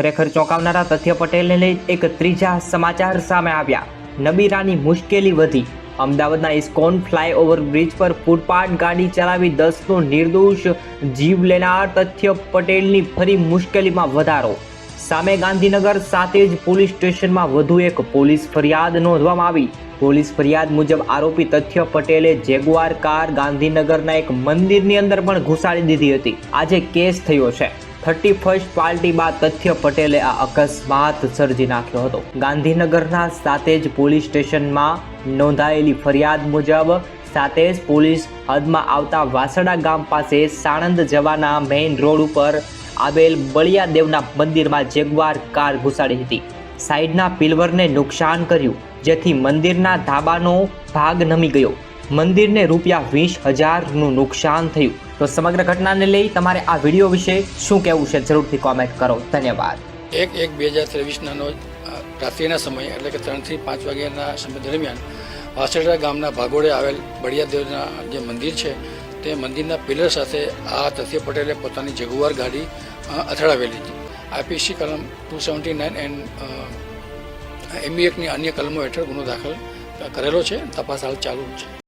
ખરેખર ચોંકાવનારા તથ્ય પટેલને લઈ એક ત્રીજા સમાચાર સામે આવ્યા. નબીરાની મુશ્કેલી વધી. અમદાવાદના ઇસ્કોન ફ્લાયઓવર બ્રિજ પર ફૂટપાથ ગાડી ચલાવી દસનો નિર્દોષ જીવ લેનાર તથ્ય પટેલની ફરી મુશ્કેલીમાં વધારો. સામે ગાંધીનગર, સાથે જ પોલીસ સ્ટેશનમાં વધુ એક પોલીસ ફરિયાદ નોંધવામાં આવી. પોલીસ ફરિયાદ મુજબ આરોપી તથ્ય પટેલે જેગુઆર કાર ગાંધીનગરના એક મંદિરની અંદર પણ ઘુસાડી દીધી હતી. આજે કેસ થયો છે. થર્ટી ફર્સ્ટ પાર્ટી બાદ તથ્ય પટેલે આ અકસ્માત સર્જી નાખ્યો હતો. ગાંધીનગરના સાતેજ પોલીસ સ્ટેશનમાં નોંધાયેલી ફરિયાદ મુજબ સાતેજ પોલીસ હદમાં આવતા વાસડા ગામ પાસે સાણંદ જવાના મેઇન રોડ ઉપર આવેલ બળિયાદેવના મંદિરમાં જેગવાર કાર ઘુસાડી હતી. સાઈડના પિલવરને નુકસાન કર્યું, જેથી મંદિરના ધાબાનો ભાગ નમી ગયો. મંદિરને રૂપિયા વીસ હજારનું નુકસાન થયું. તો સમગ્ર ઘટનાને લઈ તમારે આ વીડિયો વિશે શું કહેવું છે જરૂરથી કોમેન્ટ કરો. ધન્યવાદ. એક એક બે હજાર ત્રેવીસના રોજ રાત્રિના સમયે, એટલે કે ત્રણથી પાંચ વાગ્યાના સમય દરમિયાન વાસેડા ગામના ભાગોળે આવેલ બળિયાદેવના જે મંદિર છે, તે મંદિરના પિલર સાથે આ તથ્ય પટેલે પોતાની જગુવાર ગાડી અથડાવેલી હતી. આઈપીસી કલમ two seventy nine and MB એકની અન્ય કલમો હેઠળ ગુનો દાખલ કરેલો છે, તપાસ હાલ ચાલુ છે.